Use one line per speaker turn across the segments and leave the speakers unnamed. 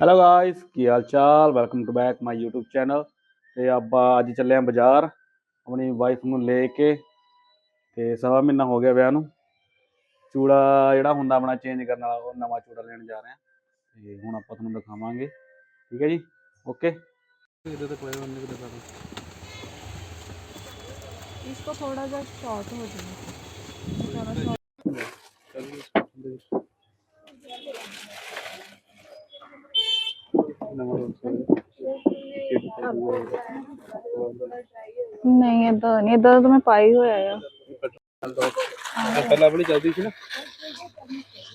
Hello guys ਕੀ ਹਾਲ ਚਾਲ welcome to back my YouTube channel ਤੇ ਆਪਾਂ ਅੱਜ ਚੱਲੇ ਆਂ ਬਾਜ਼ਾਰ ਆਪਣੀ ਵਾਈਫ ਨੂੰ ਲੈ ਕੇ ਤੇ ਸਵਾ ਮਹੀਨਾ ਹੋ ਗਿਆ ਵਿਆਹ ਨੂੰ ਚੂੜਾ ਜਿਹੜਾ ਹੁੰਦਾ ਆਪਣਾ ਚੇਂਜ ਕਰਨ ਵਾਲਾ ਉਹ ਨਵਾਂ ਚੂੜਾ ਲੈਣ ਜਾ ਰਹੇ ਆਂ ਤੇ ਹੁਣ ਆਪਾਂ ਤੁਹਾਨੂੰ ਦਿਖਾਵਾਂਗੇ ਠੀਕ ਹੈ ਜੀ ਓਕੇ ਇਹਦੇ ਤੇ ਕੋਈ ਉਹਨੇ ਵੀ ਦਿਖਾ
इसको थोड़ा सा शॉर्ट हो जाए ਨਹੀਂ ਇਦਾਂ ਨਹੀਂ ਇਦਾਂ ਤਾਂ ਮੈਂ ਪਾਈ ਹੋਇਆ ਆ।
ਪਹਿਲਾਂ ਆਪਣੀ ਚੱਲਦੀ ਸੀ ਨਾ?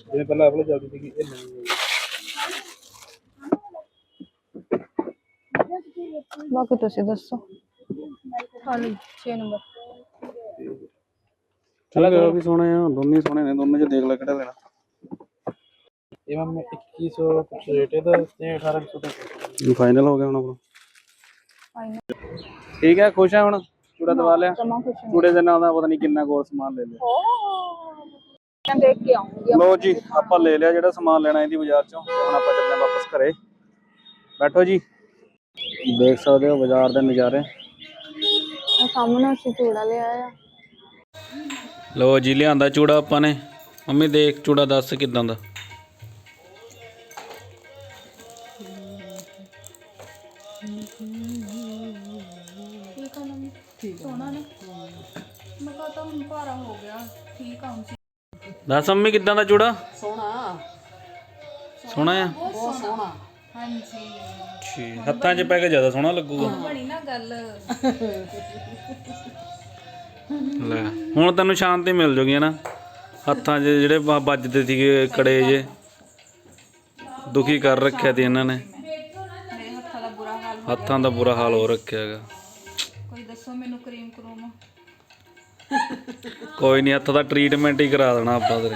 ਜਿਵੇਂ ਪਹਿਲਾਂ ਆਪਣੀ ਚੱਲਦੀ ਸੀ ਇਹ ਨਹੀਂ
ਬਾਕੀ ਤੁਸੀਂ ਦੱਸੋ। ਹਾਂਜੀ 6 ਨੰਬਰ।
ਚਲ ਉਹ ਵੀ ਸੋਹਣੇ ਆ ਦੋਨੇ ਹੀ ਸੋਹਣੇ ਨੇ ਦੋਨੇ ਚ ਦੇਖ ਲੈ ਕਿਹੜਾ ਲੈਣਾ।
ਇਹ ਮੈਂ 2100 ਕੁਛ ਰੇਟ ਇਹਦਾ ਤੇ 1800 ਤੱਕ
ਫਾਈਨਲ ਹੋ ਗਿਆ ਹੁਣ ਆਪਣਾ।
ਫਾਈਨਲ
ਠੀਕ ਹੈ ਖੁਸ਼ ਹੈ ਹੁਣ? ਚੂੜਾ ਦਵਾ ਲਿਆ? ਚੂੜੇ ਦੇ ਨਾਲ ਦਾ ਪਤਾ ਨਹੀਂ ਕਿੰਨਾ ਕੋਲ ਸਮਾਨ ਲੈ ਲਿਆ।
ਮੈਂ ਦੇਖ ਕੇ ਆਉਂਗੀ
ਲੋ ਜੀ ਆਪਾਂ ਲੈ ਲਿਆ ਜਿਹੜਾ ਸਮਾਨ ਲੈਣਾ ਇਹਦੀ ਬਾਜ਼ਾਰ ਚੋਂ। ਹੁਣ ਆਪਾਂ ਚੱਲਦੇ ਵਾਪਸ ਘਰੇ। ਬੈਠੋ ਜੀ। ਦੇਖ ਸਕਦੇ ਹੋ ਬਾਜ਼ਾਰ ਦੇ ਨਜ਼ਾਰੇ।
ਸਾਹਮਣੇ ਅਸੀਂ ਚੂੜਾ ਲਿਆ ਆ।
ਲੋ ਜੀ ਲਿਆਂਦਾ ਚੂੜਾ ਆਪਾਂ ਨੇ। ਮੰਮੀ ਦੇਖ ਚੂੜਾ ਦੱਸ ਕਿਦਾਂ ਦਾ।
ਠੀਕ ਆ ਮੰਮੀ। ਠੀਕ ਸੋਹਣਾ ਨਾ ਮੈਂ ਕਹਾ ਤਾਂ ਹੁਣ ਭਾਰਾ ਹੋ ਗਿਆ ਠੀਕ ਆ ਹੁਣ।
ਦੱਸ ਮੰਮੀ ਕਿਦਾਂ ਦਾ ਚੂੜਾ?
ਸੋਹਣਾ।
ਸੋਹਣਾ। ਆ
ਬਹੁਤ ਸੋਹਣਾ
ਹਾਂਜੀ।
ਠੀਕ ਹੱਥਾਂ 'ਚ ਪੈ ਕੇ ਜ਼ਿਆਦਾ ਸੋਹਣਾ ਲੱਗੂਗਾ।
ਬਣੀ ਨਾ ਗੱਲ।
ਲੈ ਹੁਣ ਤੈਨੂੰ ਸ਼ਾਂਤੀ ਮਿਲ ਜੂਗੀ ਨਾ ਹੱਥਾਂ 'ਚ ਜਿਹੜੇ ਵੱਜਦੇ ਸੀਗੇ ਕੜੇ ਜੇ ਦੁਖੀ ਕਰ ਰੱਖਿਆ ਤੇ ਇਹਨਾਂ ਨੇ
ਮੇਰੇ ਹੱਥਾਂ ਦਾ ਬੁਰਾ ਹਾਲ
ਹੱਥਾਂ ਦਾ ਬੁਰਾ ਹਾਲ ਹੋ ਰੱਖਿਆ ਹੈਗਾ।
ਕੋਈ ਦੱਸੋ ਮੈਨੂੰ ਕਰੀਮ ਕਰੂਮ।
ਕੋਈ ਨਹੀਂ ਹੱਥ ਦਾ ਟ੍ਰੀਟਮੈਂਟ ਹੀ ਕਰਾ ਦੇਣਾ ਆਪਾਂ ਤੇਰੇ।